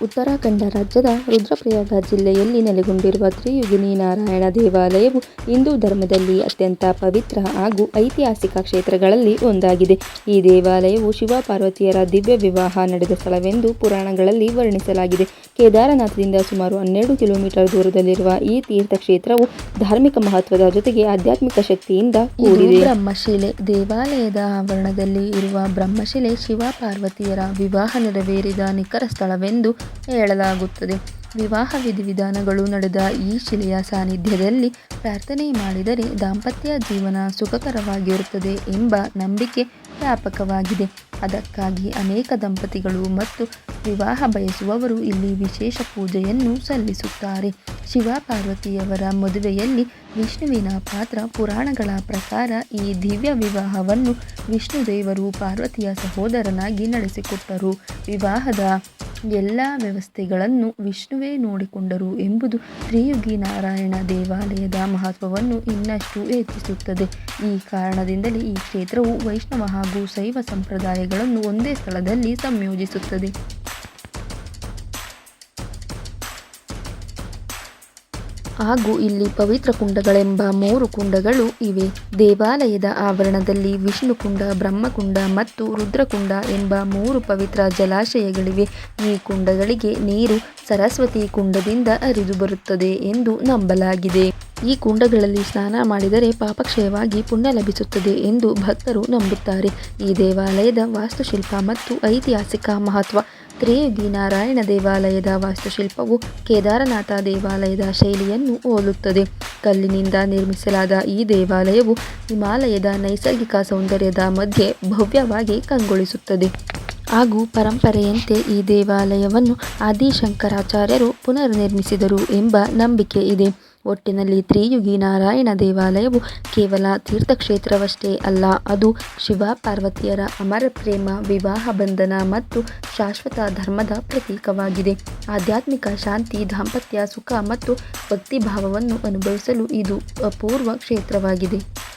ಉತ್ತರಾಖಂಡ ರಾಜ್ಯದ ರುದ್ರಪ್ರಯಾಗ ಜಿಲ್ಲೆಯಲ್ಲಿ ನೆಲೆಗೊಂಡಿರುವ ತ್ರಿಯುಗಿನಿ ನಾರಾಯಣ ದೇವಾಲಯವು ಹಿಂದೂ ಧರ್ಮದಲ್ಲಿ ಅತ್ಯಂತ ಪವಿತ್ರ ಹಾಗೂ ಐತಿಹಾಸಿಕ ಕ್ಷೇತ್ರಗಳಲ್ಲಿ ಒಂದಾಗಿದೆ. ಈ ದೇವಾಲಯವು ಶಿವ-ಪಾರ್ವತಿಯರ ದಿವ್ಯ ವಿವಾಹ ನಡೆದ ಸ್ಥಳವೆಂದು ಪುರಾಣಗಳಲ್ಲಿ ವರ್ಣಿಸಲಾಗಿದೆ. ಕೇದಾರನಾಥದಿಂದ ಸುಮಾರು ಹನ್ನೆರಡು ಕಿಲೋಮೀಟರ್ ದೂರದಲ್ಲಿರುವ ಈ ತೀರ್ಥಕ್ಷೇತ್ರವು ಧಾರ್ಮಿಕ ಮಹತ್ವದ ಜೊತೆಗೆ ಆಧ್ಯಾತ್ಮಿಕ ಶಕ್ತಿಯಿಂದ ಕೂಡಿದೆ. ಬ್ರಹ್ಮಶಿಲೆ. ದೇವಾಲಯದ ಆವರಣದಲ್ಲಿ ಇರುವ ಬ್ರಹ್ಮಶಿಲೆ ಶಿವ-ಪಾರ್ವತಿಯರ ವಿವಾಹ ನೆರವೇರಿದ ನಿಖರ ಸ್ಥಳವೆಂದು ಹೇಳಲಾಗುತ್ತದೆ. ವಿವಾಹ ವಿಧಿವಿಧಾನಗಳು ನಡೆದ ಈ ಶಿಲೆಯ ಸಾನ್ನಿಧ್ಯದಲ್ಲಿ ಪ್ರಾರ್ಥನೆ ಮಾಡಿದರೆ ದಾಂಪತ್ಯ ಜೀವನ ಸುಖಕರವಾಗಿರುತ್ತದೆ ಎಂಬ ನಂಬಿಕೆ ವ್ಯಾಪಕವಾಗಿದೆ. ಅದಕ್ಕಾಗಿ ಅನೇಕ ದಂಪತಿಗಳು ಮತ್ತು ವಿವಾಹ ಬಯಸುವವರು ಇಲ್ಲಿ ವಿಶೇಷ ಪೂಜೆಯನ್ನು ಸಲ್ಲಿಸುತ್ತಾರೆ. ಶಿವ-ಪಾರ್ವತಿಯವರ ಮದುವೆಯಲ್ಲಿ ವಿಷ್ಣುವಿನ ಪಾತ್ರ ಪುರಾಣಗಳ ಪ್ರಕಾರ ಈ ದಿವ್ಯ ವಿವಾಹವನ್ನು ವಿಷ್ಣು ದೇವರು ಪಾರ್ವತಿಯ ಸಹೋದರನಾಗಿ ನಡೆಸಿಕೊಟ್ಟರು. ವಿವಾಹದ ಎಲ್ಲಾ ವ್ಯವಸ್ಥೆಗಳನ್ನು ವಿಷ್ಣುವೇ ನೋಡಿಕೊಂಡರು ಎಂಬುದು ತ್ರಿಯುಗಿ ನಾರಾಯಣ ದೇವಾಲಯದ ಮಹತ್ವವನ್ನು ಇನ್ನಷ್ಟು ಹೆಚ್ಚಿಸುತ್ತದೆ. ಈ ಕಾರಣದಿಂದಲೇ ಈ ಕ್ಷೇತ್ರವು ವೈಷ್ಣವ ಹಾಗೂ ಶೈವ ಸಂಪ್ರದಾಯಗಳನ್ನು ಒಂದೇ ಸ್ಥಳದಲ್ಲಿ ಸಂಯೋಜಿಸುತ್ತದೆ. ಹಾಗೂ ಇಲ್ಲಿ ಪವಿತ್ರ ಕುಂಡಗಳೆಂಬ ಮೂರು ಕುಂಡಗಳು ಇವೆ. ದೇವಾಲಯದ ಆವರಣದಲ್ಲಿ ವಿಷ್ಣು ಕುಂಡ ಬ್ರಹ್ಮಕುಂಡ ಮತ್ತು ರುದ್ರಕುಂಡ ಎಂಬ ಮೂರು ಪವಿತ್ರ ಜಲಾಶಯಗಳಿವೆ. ಈ ಕುಂಡಗಳಿಗೆ ನೀರು ಸರಸ್ವತಿ ಕುಂಡದಿಂದ ಹರಿದು ಬರುತ್ತದೆ ಎಂದು ನಂಬಲಾಗಿದೆ. ಈ ಕುಂಡಗಳಲ್ಲಿ ಸ್ನಾನ ಮಾಡಿದರೆ ಪಾಪಕ್ಷಯವಾಗಿ ಪುಣ್ಯ ಲಭಿಸುತ್ತದೆ ಎಂದು ಭಕ್ತರು ನಂಬುತ್ತಾರೆ. ಈ ದೇವಾಲಯದ ವಾಸ್ತುಶಿಲ್ಪ ಮತ್ತು ಐತಿಹಾಸಿಕ ಮಹತ್ವ ತ್ರಿಯುಗಿ ನಾರಾಯಣ ದೇವಾಲಯದ ವಾಸ್ತುಶಿಲ್ಪವು ಕೇದಾರನಾಥ ದೇವಾಲಯದ ಶೈಲಿಯನ್ನು ಹೋಲುತ್ತದೆ. ಕಲ್ಲಿನಿಂದ ನಿರ್ಮಿಸಲಾದ ಈ ದೇವಾಲಯವು ಹಿಮಾಲಯದ ನೈಸರ್ಗಿಕ ಸೌಂದರ್ಯದ ಮಧ್ಯೆ ಭವ್ಯವಾಗಿ ಕಂಗೊಳಿಸುತ್ತದೆ. ಹಾಗೂ ಪರಂಪರೆಯಂತೆ ಈ ದೇವಾಲಯವನ್ನು ಆದಿಶಂಕರಾಚಾರ್ಯರು ಪುನರ್ ಪುನರ್ನಿರ್ಮಿಸಿದರು ಎಂಬ ನಂಬಿಕೆ ಇದೆ. ಒಟ್ಟಿನಲ್ಲಿ ತ್ರಿಯುಗಿ ನಾರಾಯಣ ದೇವಾಲಯವು ಕೇವಲ ತೀರ್ಥಕ್ಷೇತ್ರವಷ್ಟೇ ಅಲ್ಲ ಅದು ಶಿವ-ಪಾರ್ವತಿಯರ ಅಮರ ಪ್ರೇಮ, ವಿವಾಹ ಬಂಧನ ಮತ್ತು ಶಾಶ್ವತ ಧರ್ಮದ ಪ್ರತೀಕವಾಗಿದೆ. ಆಧ್ಯಾತ್ಮಿಕ ಶಾಂತಿ, ದಾಂಪತ್ಯ ಸುಖ ಮತ್ತು ಭಕ್ತಿಭಾವವನ್ನು ಅನುಭವಿಸಲು ಇದು ಅಪೂರ್ವ ಕ್ಷೇತ್ರವಾಗಿದೆ.